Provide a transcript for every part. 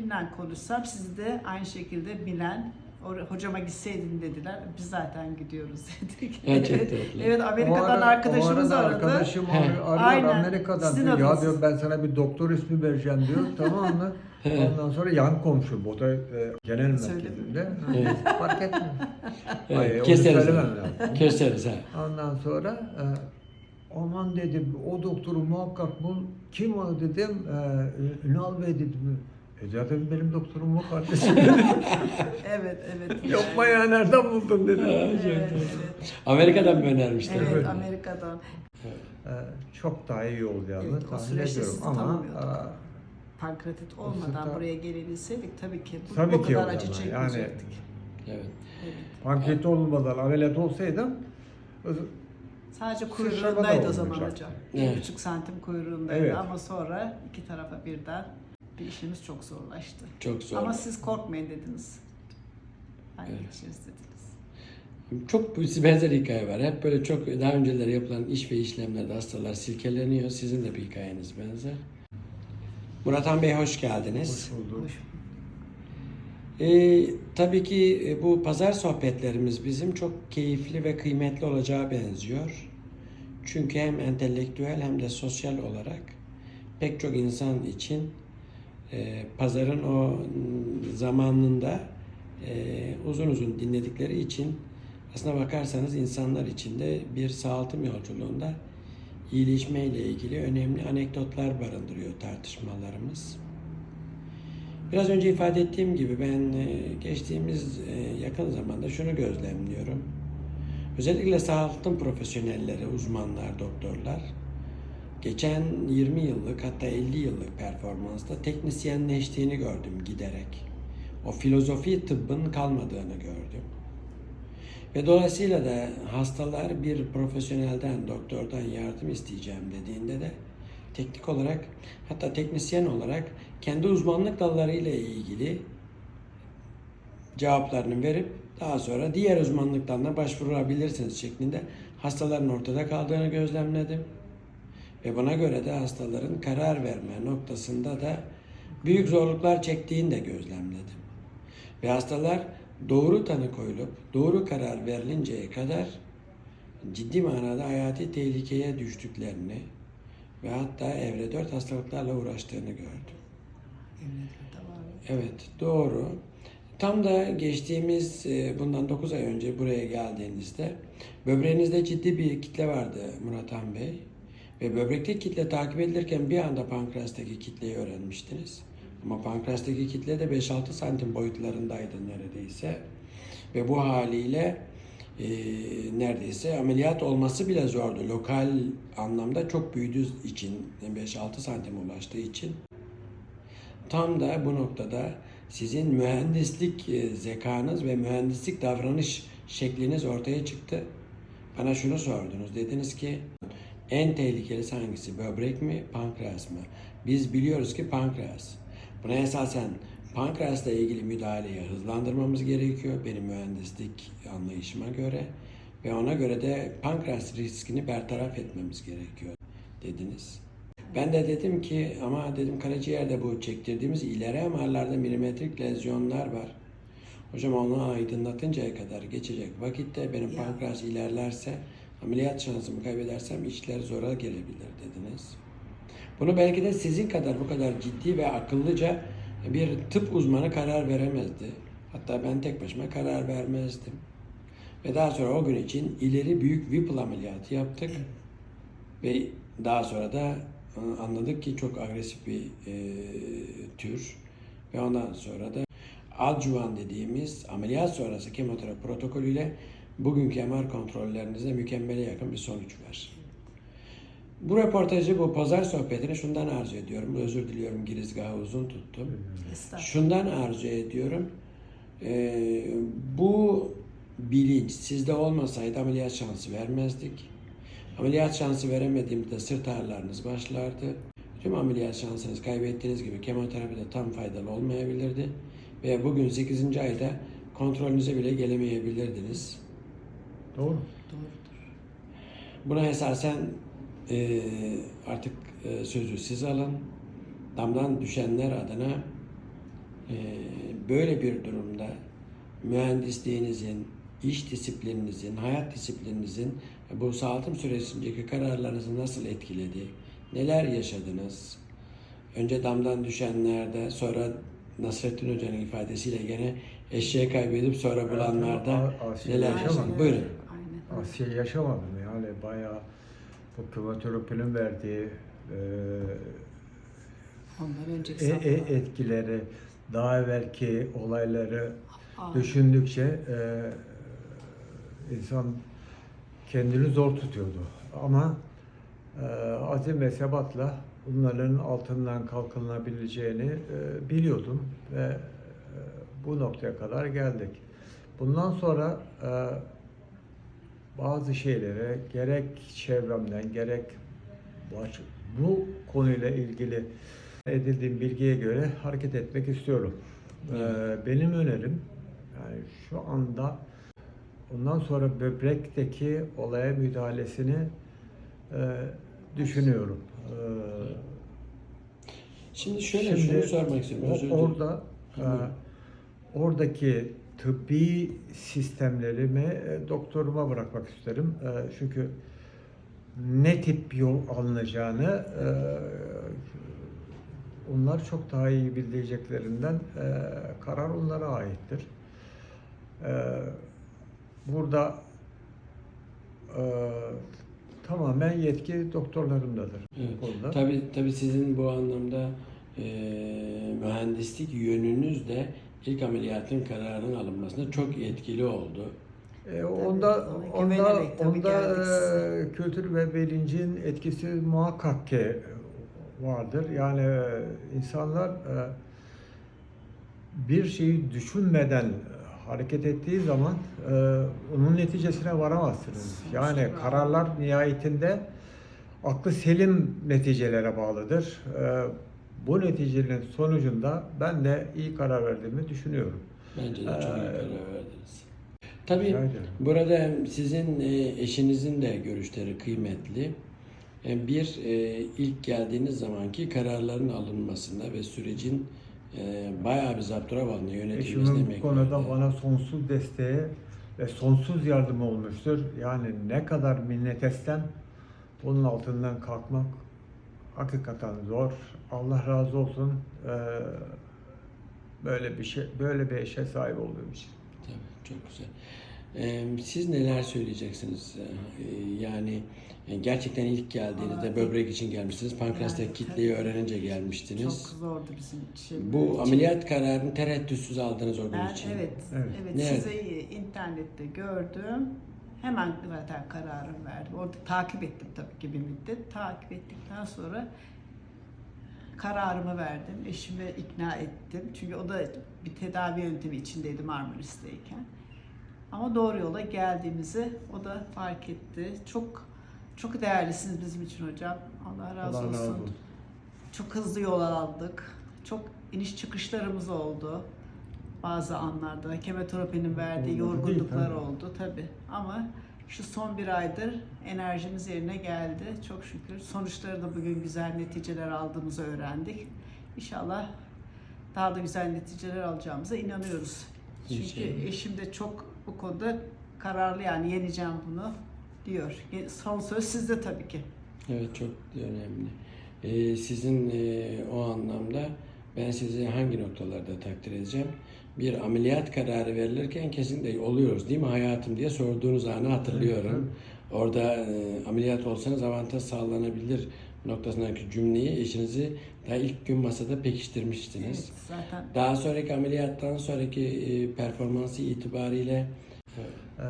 kimle konuşsam sizi de aynı şekilde bilen or- hocama gitseydin dediler. Biz zaten gidiyoruz dedik. Gerçekten. evet O Amerika'dan ara- arkadaşımız o arada aradı. Arkadaşım He. arıyor, Aynen. Amerika'dan Sizin diyor. Ya diyor ben sana bir doktor ismi vereceğim diyor. tamam mı? Ondan sonra yan komşum. O da e, genel merkezinde. Evet. Fark etmez. Evet, Hayır, keseriz. Keseriz ha. Ondan sonra e, aman dedim o doktoru muhakkak bul. Kim o dedim. E, Ünal Bey dedim. E zaten benim doktorum o kardeşim. Evet, evet. Yapma ya nereden buldun dedim. Evet, evet. Amerika'dan mı önermişler? Evet, Evet. Amerika'dan. E, çok daha iyi olacağını Evet, o tahmin süreçte ediyorum sizi ama tanımıyorduk. e, Pankreatit olmadan buraya gelebilseydik tabii ki bu, Tabii bu ki kadar acı zaman, çekmeyecektik. Evet. Evet. pankreat olmadan ameliyat olsaydım Sadece Sıçrama da kuyruğundaydı o zaman olmayacak. hocam. Evet. Bir buçuk santim kuyruğundaydı Evet. ama sonra iki tarafa birden bir işimiz çok zorlaştı. Çok zor. Ama siz korkmayın dediniz. Hani Evet. dediniz. Çok benzer hikaye var. Hep böyle çok daha önceleri yapılan iş ve işlemlerde hastalar silkeleniyor. Sizin de bir hikayeniz benzer. Murat Han Bey hoş geldiniz. hoş bulduk. Hoş. Ee, tabii ki e, bu pazar sohbetlerimiz bizim çok keyifli ve kıymetli olacağı benziyor. Çünkü hem entelektüel hem de sosyal olarak pek çok insan için e, pazarın o zamanında e, uzun uzun dinledikleri için aslına bakarsanız insanlar için de bir sağaltım yolculuğunda iyileşme ile ilgili önemli anekdotlar barındırıyor tartışmalarımız. Biraz önce ifade ettiğim gibi ben e, geçtiğimiz e, yakın zamanda şunu gözlemliyorum. Özellikle sağlık profesyonelleri, uzmanlar, doktorlar geçen 20 yıllık hatta 50 yıllık performansta teknisyenleştiğini gördüm giderek. O filozofi tıbbın kalmadığını gördüm. Ve dolayısıyla da hastalar bir profesyonelden, doktordan yardım isteyeceğim dediğinde de teknik olarak hatta teknisyen olarak kendi uzmanlık dallarıyla ilgili cevaplarını verip daha sonra diğer uzmanlık başvurabilirsiniz şeklinde hastaların ortada kaldığını gözlemledim. Ve buna göre de hastaların karar verme noktasında da büyük zorluklar çektiğini de gözlemledim. Ve hastalar doğru tanı koyulup doğru karar verilinceye kadar ciddi manada hayati tehlikeye düştüklerini ve hatta evre 4 hastalıklarla uğraştığını gördüm. Evet, doğru. Tam da geçtiğimiz e, bundan 9 ay önce buraya geldiğinizde böbreğinizde ciddi bir kitle vardı Murat Han Bey. Ve böbrekteki kitle takip edilirken bir anda pankreastaki kitleyi öğrenmiştiniz. Ama pankreastaki kitle de 5-6 santim boyutlarındaydı neredeyse. Ve bu haliyle e, neredeyse ameliyat olması bile zordu. Lokal anlamda çok büyüdüğü için, 5-6 santim ulaştığı için. Tam da bu noktada sizin mühendislik e, zekanız ve mühendislik davranış şekliniz ortaya çıktı. Bana şunu sordunuz. Dediniz ki en tehlikelisi hangisi? Böbrek mi, pankreas mı? Biz biliyoruz ki pankreas. Buna esasen pankreasla ilgili müdahaleyi hızlandırmamız gerekiyor benim mühendislik anlayışıma göre ve ona göre de pankreas riskini bertaraf etmemiz gerekiyor dediniz. Ben de dedim ki ama dedim karaciğerde bu çektirdiğimiz ileri MR'larda milimetrik lezyonlar var. Hocam onu aydınlatıncaya kadar geçecek vakitte benim pankreas ilerlerse ameliyat şansımı kaybedersem işler zora gelebilir dediniz. Bunu belki de sizin kadar bu kadar ciddi ve akıllıca bir tıp uzmanı karar veremezdi. Hatta ben tek başıma karar vermezdim. Ve daha sonra o gün için ileri büyük Whipple ameliyatı yaptık. Ve daha sonra da e, anladık ki çok agresif bir e, tür. Ve ondan sonra da adjuvan dediğimiz ameliyat sonrası kemoterapi protokolüyle bugünkü MR kontrollerinizde mükemmele yakın bir sonuç var. Bu röportajı, bu pazar sohbetini şundan arzu ediyorum. Özür diliyorum girizgahı uzun tuttum. Şundan arzu ediyorum. Ee, bu bilinç sizde olmasaydı ameliyat şansı vermezdik. Ameliyat şansı veremediğimizde sırt ağrılarınız başlardı. Tüm ameliyat şansınız kaybettiğiniz gibi kemoterapi de tam faydalı olmayabilirdi. Ve bugün 8. ayda kontrolünüze bile gelemeyebilirdiniz. Doğru. Doğrudur. Buna esasen e, artık e, sözü siz alın. Damdan düşenler adına Ee, böyle bir durumda mühendisliğinizin, iş disiplininizin, hayat disiplininizin bu sağaltım sürecindeki kararlarınızı nasıl etkiledi? Neler yaşadınız? Önce damdan düşenlerde, sonra Nasrettin Hoca'nın ifadesiyle gene eşeği kaybedip sonra bulanlarda neler yaşadınız? Buyurun. Asya yaşamadım yani bayağı bu kemoterapinin verdiği e, Ondan önceki e- e- etkileri, daha evvelki olayları Aa, düşündükçe e, insan kendini zor tutuyordu. Ama e, azim ve sebatla bunların altından kalkınabileceğini e, biliyordum ve e, bu noktaya kadar geldik. Bundan sonra e, bazı şeylere gerek çevremden gerek bu konuyla ilgili edindiğim bilgiye göre hareket etmek istiyorum. Ee, benim önerim yani şu anda ondan sonra böbrekteki olaya müdahalesini e, düşünüyorum. Ee, Şimdi şöyle Şimdi şunu sormak istiyorum. orada e, oradaki tıbbi sistemlerimi e, doktoruma bırakmak isterim. E, çünkü ne tip yol alınacağını e, onlar çok daha iyi bileceklerimden e, karar onlara aittir. Burada tamamen yetki doktorlarımdadır. Evet. Tabii tabii sizin bu anlamda e, mühendislik yönünüz de ilk ameliyatın kararının alınmasında çok etkili oldu. E, onda onda tabii onda size. e, kültür ve bilincin etkisi muhakkak ki vardır. Yani e, insanlar e, bir şeyi düşünmeden hareket ettiği zaman e, onun neticesine varamazsınız. Yani kararlar nihayetinde aklı selim neticelere bağlıdır. E, bu neticenin sonucunda ben de iyi karar verdiğimi düşünüyorum. Bence de çok iyi Ee, karar verdiniz. Tabii burada sizin e, eşinizin de görüşleri kıymetli. E, Bir, e, ilk geldiğiniz zamanki kararların alınmasında ve sürecin e, bayağı bir zapturabalına yönetilmesine Eşimin bu emek konuda verdi. bana sonsuz desteği ve sonsuz yardım olmuştur. Yani ne kadar minnet etsem bunun altından kalkmak hakikaten zor. Allah razı olsun eee, böyle bir şey, böyle bir eşe sahip olduğum için. Tabii, çok güzel. Ee, siz neler söyleyeceksiniz? Ee, yani e, gerçekten ilk geldiğinizde Aa, böbrek için gelmiştiniz. Pankreastaki Yani, kitleyi öğrenince Çok gelmiştiniz. zordu bizim için. Bu ameliyat kararını tereddütsüz aldınız o gün Ben için. evet, Evet. evet, sizi internette gördüm. Hemen zaten kararımı verdim. Orada takip ettim tabii ki bir müddet. Takip ettikten sonra kararımı verdim. Eşimi ikna ettim. Çünkü o da bir tedavi yöntemi içindeydi Marmaris'teyken. Ama doğru yola geldiğimizi o da fark etti. Çok çok değerlisiniz bizim için hocam. Allah razı Allah olsun. razı olsun. Çok hızlı yol aldık. Çok iniş çıkışlarımız oldu. Bazı anlarda kemoterapinin verdiği Olmadı değil, yorgunluklar tabii. oldu tabi. Ama şu son bir aydır enerjimiz yerine geldi. Çok şükür. Sonuçları da bugün güzel neticeler aldığımızı öğrendik. İnşallah daha da güzel neticeler alacağımıza inanıyoruz. Çünkü eşim de çok bu konuda kararlı yani yeneceğim bunu diyor. Son söz sizde tabii ki. Evet çok önemli. Ee, sizin e, o anlamda ben sizi hangi noktalarda takdir edeceğim? Bir ameliyat kararı verilirken kesinlikle oluyoruz değil mi hayatım diye sorduğunuz anı hatırlıyorum. Orada e, ameliyat olsanız avantaj sağlanabilir noktasındaki cümleyi eşinizi daha ilk gün masada pekiştirmiştiniz. Evet, zaten Daha sonraki ameliyattan sonraki e, performansı itibariyle Eee,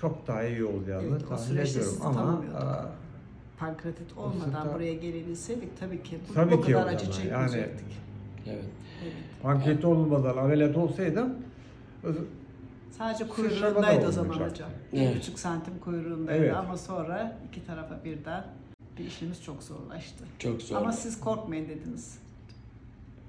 çok daha iyi olacağını Evet, tahmin ediyorum ama eee, pankreatit olmadan Aslında- buraya gelebilseydik tabii ki bu, Tabii bu ki kadar acı yani- çekmeyecektik. evet Evet. pankreati olmadan ameliyat olsaydım Sadece kuyruğundaydı o zaman olmayacak. hocam. Evet. Bir buçuk santim kuyruğundaydı Evet. ama sonra iki tarafa birden bir işimiz çok zorlaştı. çok zor. Ama siz korkmayın dediniz.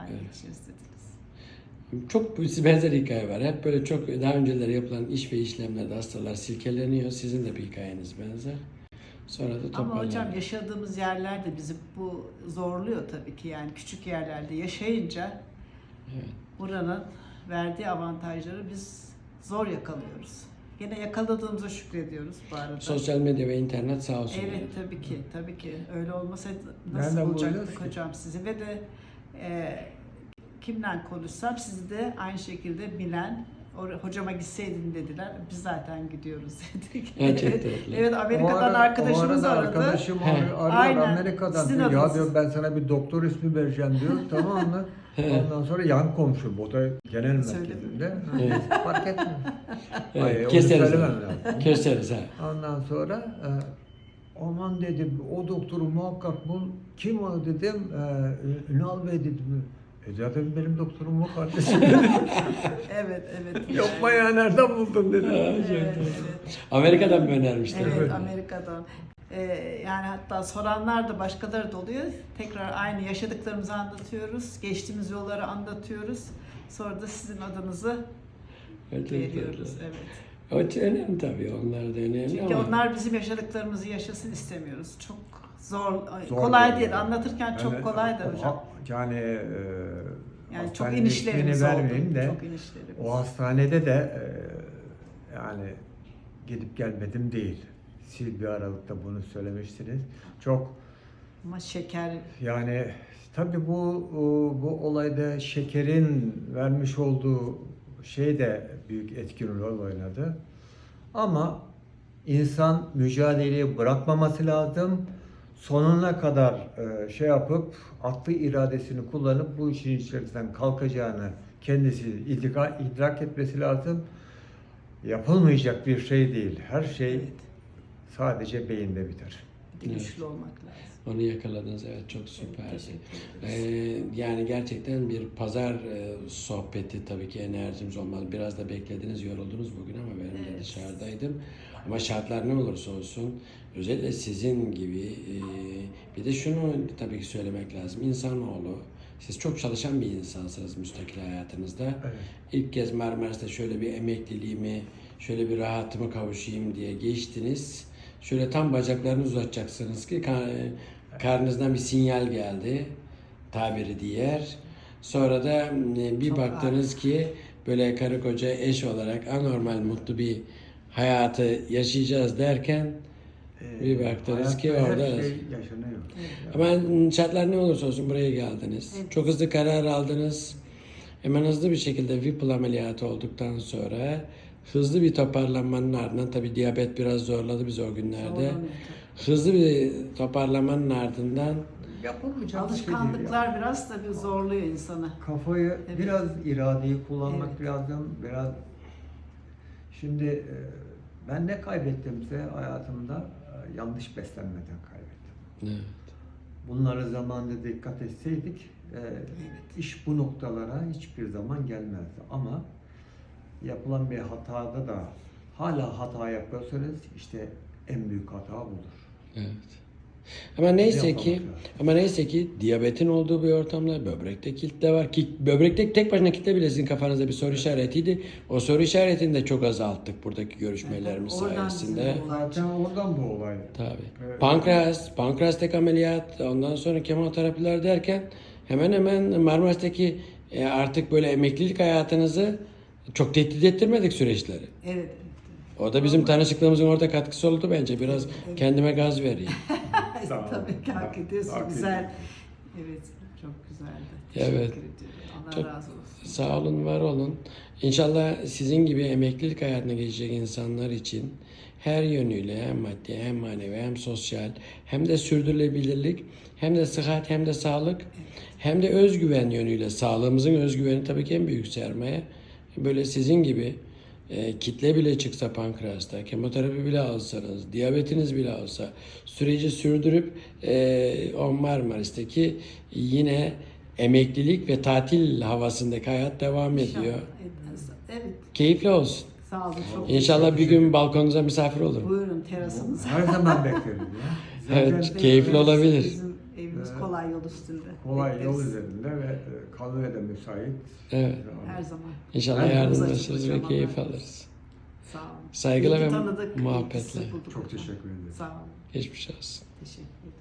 Evet. Halledeceğiz dediniz. Çok bir benzer hikaye var. Hep böyle çok daha önceleri yapılan iş ve işlemlerde hastalar silkeleniyor. Sizin de bir hikayeniz benzer. Sonra da Ama hocam yaşadığımız yerlerde bizi bu zorluyor tabii ki yani küçük yerlerde yaşayınca Evet. bu buranın verdiği avantajları biz zor yakalıyoruz. Gene yakaladığımıza şükrediyoruz bu arada. Sosyal medya ve internet sağ olsun. Evet yani. tabii ki, tabii ki. Öyle olmasaydı nasıl Nereden bulacaktık hocam sizi? Ve de e, kimle konuşsam sizi de aynı şekilde bilen, hocama gitseydin dediler. Biz zaten gidiyoruz dedik. Evet, çok evet, evet O Amerika'dan ara- arkadaşımız o arada aradı. Arkadaşım arıyor, arıyor Aynen. Amerika'dan Sizin diyor. Ya diyor ben sana bir doktor ismi vereceğim diyor. tamam mı? Ondan sonra yan komşu. Bu da genel merkezinde. Evet. Fark etmiyor. Evet, keseriz. Keseriz ha. Ondan sonra e, aman dedim o doktoru muhakkak bul. Kim o dedim. E, Ünal Bey dedim. E zaten benim doktorum o kardeşim dedim. Evet, evet. Yapma ya nereden buldun dedim. Evet, evet. Amerika'dan mı önermişler? Evet, Evet. Amerika'dan. Ee, yani hatta soranlar da başkaları da oluyor. Tekrar aynı yaşadıklarımızı anlatıyoruz. Geçtiğimiz yolları anlatıyoruz. Sonra da sizin adınızı Evet, veriyoruz. Evet. O önemli tabii. Onlar da önemli Çünkü ama. onlar bizim yaşadıklarımızı yaşasın istemiyoruz. Çok zor, Zor kolay değil. değil. Anlatırken çok Yani, kolay da hocam. Yani, e, Yani çok inişlerimiz oldu. de Çok inişlerimiz. o hastanede de e, yani gidip gelmedim değil. Siz bir aralıkta bunu söylemiştiniz. Çok Ama şeker yani tabii bu bu olayda şekerin vermiş olduğu şey de büyük etkin rol oynadı. Ama insan mücadeleyi bırakmaması lazım. Sonuna kadar e, şey yapıp aklı iradesini kullanıp bu işin içerisinden kalkacağını kendisi idrak, idrak etmesi lazım. Yapılmayacak bir şey değil. Her şey evet, sadece beyinde biter. bir de güçlü olmak lazım. Onu yakaladınız evet çok. Teşekkür ederiz. Ee, yani gerçekten bir pazar e, sohbeti tabii ki enerjimiz olmaz. Biraz da beklediniz, yoruldunuz bugün ama benim de Evet. dışarıdaydım. Ama şartlar ne olursa olsun özellikle sizin gibi e, bir de şunu tabii ki söylemek lazım. İnsanoğlu siz çok çalışan bir insansınız müstakil hayatınızda. Evet. İlk kez Marmaris'te şöyle bir emekliliğimi, şöyle bir rahatıma kavuşayım diye geçtiniz. Şöyle tam bacaklarınızı uzatacaksınız ki kar- karnınızdan bir sinyal geldi. Tabiri diğer. Sonra da e, bir Çok baktınız ki böyle karı koca eş olarak anormal mutlu bir hayatı yaşayacağız derken Bir baktınız ki orada- her şey yaşanıyor. ama şartlar ne olursa olsun buraya geldiniz. Evet. Çok hızlı karar aldınız. Hemen hızlı bir şekilde Whipple ameliyatı olduktan sonra hızlı bir toparlanmanın ardından tabi diyabet biraz zorladı bizi o günlerde. Hızlı bir toparlanmanın ardından Yapılmayacak şey. Alışkanlıklar biraz tabii zorluyor insanı. Kafayı Evet. biraz iradeyi kullanmak Evet. lazım. Biraz şimdi e, ben ne kaybettimse hayatımda e, yanlış beslenmeden kaybettim. evet, Bunları zamanında dikkat etseydik e, iş bu noktalara hiçbir zaman gelmezdi. Ama yapılan bir hatada da hala hata yapıyorsanız işte en büyük hata budur. evet. Ama neyse ki ama neyse ki diyabetin olduğu bir ortamda böbrekte kitle var ki böbrekte tek başına kitle bile sizin kafanızda bir soru işaretiydi. O soru işaretini de çok azalttık buradaki görüşmelerimiz Evet, oradan sayesinde. Zaten oradan bu olay. Tabii. Evet. Pankreas, pankreastek ameliyat, ondan sonra kemoterapiler derken hemen hemen Marmaris'teki e, artık böyle emeklilik hayatınızı çok tehdit ettirmedik süreçleri. Evet. evet. O da bizim tanışıklığımızın orada katkısı oldu bence. Biraz kendime gaz vereyim. Sağ. Tabii ki hak ediyorsun. Hak Güzel. Evet, çok güzeldi. Evet. Teşekkür ediyorum. Allah Çok- razı olsun. Sağ olun, var olun. İnşallah sizin gibi emeklilik hayatına geçecek insanlar için her yönüyle hem maddi hem manevi hem sosyal hem de sürdürülebilirlik hem de sıhhat hem de sağlık hem de özgüven yönüyle sağlığımızın özgüveni tabii ki en büyük sermaye. Böyle sizin gibi e, kitle bile çıksa pankreasta, kemoterapi bile alsanız, diyabetiniz bile olsa süreci sürdürüp e, o Marmaris'teki yine emeklilik ve tatil havasındaki hayat devam ediyor. İnşallah. Evet, Keyifli olsun. sağ olun. Çok İnşallah bir gün balkonunuza misafir olurum. Buyurun terasımız. Her zaman bekleriz ya. Evet, keyifli olabilir. Bizim evimiz Evet. kolay yol üstünde. kolay yol Bekleriz. üzerinde ve e, kalmaya da müsait. Evet. Her zaman. İnşallah yardımlaşırız ve keyif alırız. Sağ olun. Ki ve tanıdık, muhabbetle. Çok teşekkür ederim. Sağ olun. Geçmiş olsun. Teşekkür ederim.